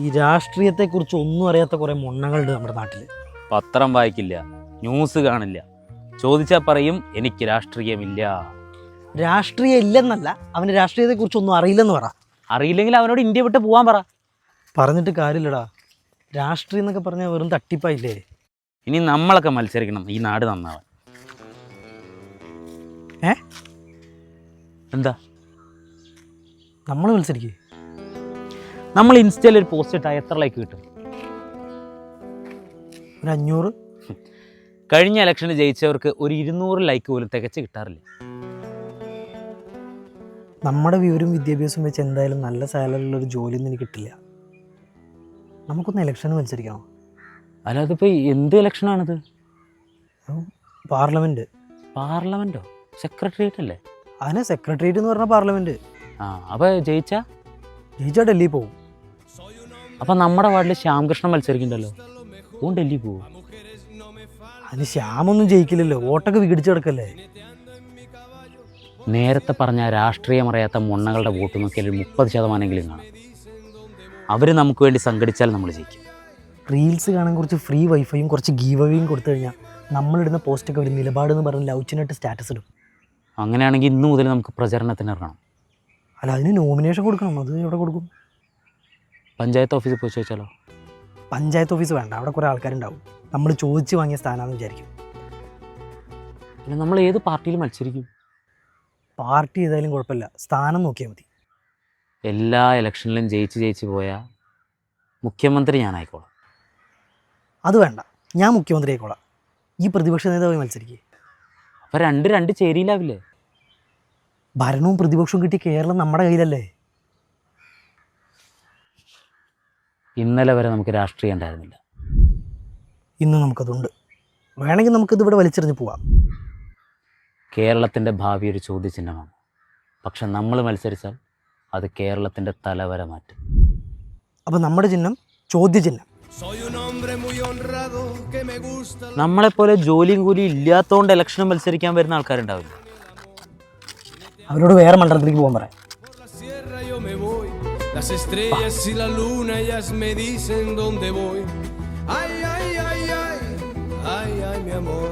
ഈ രാഷ്ട്രീയത്തെക്കുറിച്ച് ഒന്നും അറിയാത്ത കുറേ മൊണ്ണകളുണ്ട് നമ്മുടെ നാട്ടിൽ പത്രം വായിക്കില്ല ന്യൂസ് കാണില്ല. ചോദിച്ചാൽ പറയും എനിക്ക് രാഷ്ട്രീയമില്ല. രാഷ്ട്രീയം ഇല്ലെന്നല്ല അവന് രാഷ്ട്രീയത്തെക്കുറിച്ച് ഒന്നും അറിയില്ലെന്ന് പറ. അറിയില്ലെങ്കിൽ അവനോട് ഇന്ത്യ വിട്ട് പോകാൻ പറ. പറഞ്ഞിട്ട് കാര്യമില്ലടാ. രാഷ്ട്രീയം എന്നൊക്കെ പറഞ്ഞാൽ വെറും തട്ടിപ്പായില്ലേ? ഇനി നമ്മളൊക്കെ മത്സരിക്കണം ഈ നാട് നന്നാവാൻ. ഏ? എന്താ? നമ്മൾ മത്സരിക്കേ? നമ്മൾ ഇൻസ്റ്റയിൽ ഒരു പോസ്റ്റ് ഇട്ടാൽ എത്ര ലൈക്ക് കിട്ടും? ഒരു അഞ്ഞൂറ്. കഴിഞ്ഞ ഇലക്ഷന് ജയിച്ചവർക്ക് ഒരു ഇരുന്നൂറ് ലൈക്ക് പോലും തികച്ച് കിട്ടാറില്ല. നമ്മുടെ വിവരം വിദ്യാഭ്യാസം വെച്ച് എന്തായാലും നല്ല സാലറിയുള്ള ഒരു ജോലിയൊന്നും എനിക്ക് കിട്ടില്ല. നമുക്കൊന്ന് ഇലക്ഷന് മത്സരിക്കണം? അല്ല അതിപ്പോൾ എന്ത് ഇലക്ഷനാണിത് പാർലമെന്റ് പാർലമെന്റോ സെക്രട്ടേറിയറ്റ് അല്ലേ? അതിന് സെക്രട്ടേറിയറ്റ് എന്ന് പറഞ്ഞാൽ പാർലമെന്റ് ആ അപ്പോൾ ജയിച്ചാൽ ജയിച്ചാൽ ഡൽഹിയിൽ പോകും അപ്പം നമ്മുടെ വാർഡിൽ ശ്യാംകൃഷ്ണൻ മത്സരിക്കണ്ടല്ലോ ഓൻ ഡൽഹി പോവും? അതിന് ശ്യാമൊന്നും ജയിക്കില്ലല്ലോ. വോട്ടൊക്കെ വിഘടിച്ചെടുക്കല്ലേ കിടക്കല്ലേ? നേരത്തെ പറഞ്ഞ രാഷ്ട്രീയം അറിയാത്ത മുണ്ണകളുടെ വോട്ട് നോക്കിയാൽ മുപ്പത് ശതമാനമെങ്കിലും കാണും. അവർ നമുക്ക് വേണ്ടി സംഘടിച്ചാൽ നമ്മൾ ജയിക്കും. റീൽസ് കാണാൻ കുറച്ച് ഫ്രീ വൈഫൈയും കുറച്ച് ഗീവവേയും കൊടുത്തു കഴിഞ്ഞാൽ നമ്മളിടുന്ന പോസ്റ്റൊക്കെ ഒരു നിലപാട് എന്ന് പറഞ്ഞ് ലൗച്ചിനായിട്ട് സ്റ്റാറ്റസ് ഇടും. അങ്ങനെയാണെങ്കിൽ ഇന്നു മുതൽ നമുക്ക് പ്രചരണത്തിന് ഇറങ്ങണം. അല്ല അതിന് നോമിനേഷൻ കൊടുക്കണം. അത് എവിടെ കൊടുക്കും? പഞ്ചായത്ത് ഓഫീസിൽ പോയി ചോദിച്ചാലോ? പഞ്ചായത്ത് ഓഫീസ് വേണ്ട അവിടെ കുറേ ആൾക്കാരുണ്ടാവും. നമ്മൾ ചോദിച്ച് വാങ്ങിയ സ്ഥാനമാണെന്ന് വിചാരിക്കും. പിന്നെ നമ്മൾ ഏത് പാർട്ടിയിൽ മത്സരിക്കും? പാർട്ടി ഏതായാലും കുഴപ്പമില്ല. സ്ഥാനം നോക്കിയാൽ മതി. എല്ലാ ഇലക്ഷനിലും ജയിച്ച് ജയിച്ച് പോയാൽ മുഖ്യമന്ത്രി ഞാനായിക്കോളാം. അത് വേണ്ട ഞാൻ മുഖ്യമന്ത്രി ആയിക്കോളാം ഈ പ്രതിപക്ഷ നേതാവായി മത്സരിക്കുക അപ്പോൾ രണ്ട് രണ്ട് ചേരിയിലാവില്ലേ? ഭരണവും പ്രതിപക്ഷവും കിട്ടിയ കേരളം നമ്മുടെ കയ്യിലല്ലേ? ഇന്നലെ വരെ നമുക്ക് രാഷ്ട്രീയം ഉണ്ടായിരുന്നില്ല. ഇന്ന് നമുക്കതുണ്ട്. വേണമെങ്കിൽ നമുക്കിത് ഇവിടെ വലിച്ചെറിഞ്ഞ് പോവാം. കേരളത്തിന്റെ ഭാവി ഒരു ചോദ്യചിഹ്നമാണ്. പക്ഷെ നമ്മൾ മത്സരിച്ചാൽ അത് കേരളത്തിന്റെ തലവര മാറ്റും. അപ്പോൾ നമ്മുടെ ചിഹ്നം ചോദ്യചിഹ്നം. നമ്മളെപ്പോലെ ജോലിയും കൂലിയും ഇല്ലാത്തതുകൊണ്ട് ഇലക്ഷനും മത്സരിക്കാൻ വരുന്ന ആൾക്കാരുണ്ടാവില്ല. അവരോട് വേറെ മണ്ഡലത്തിലേക്ക് പോകാൻ പറയാം. Las estrellas y la luna ellas me dicen dónde voy. Ay, ay, ay, ay, ay, ay, mi amor.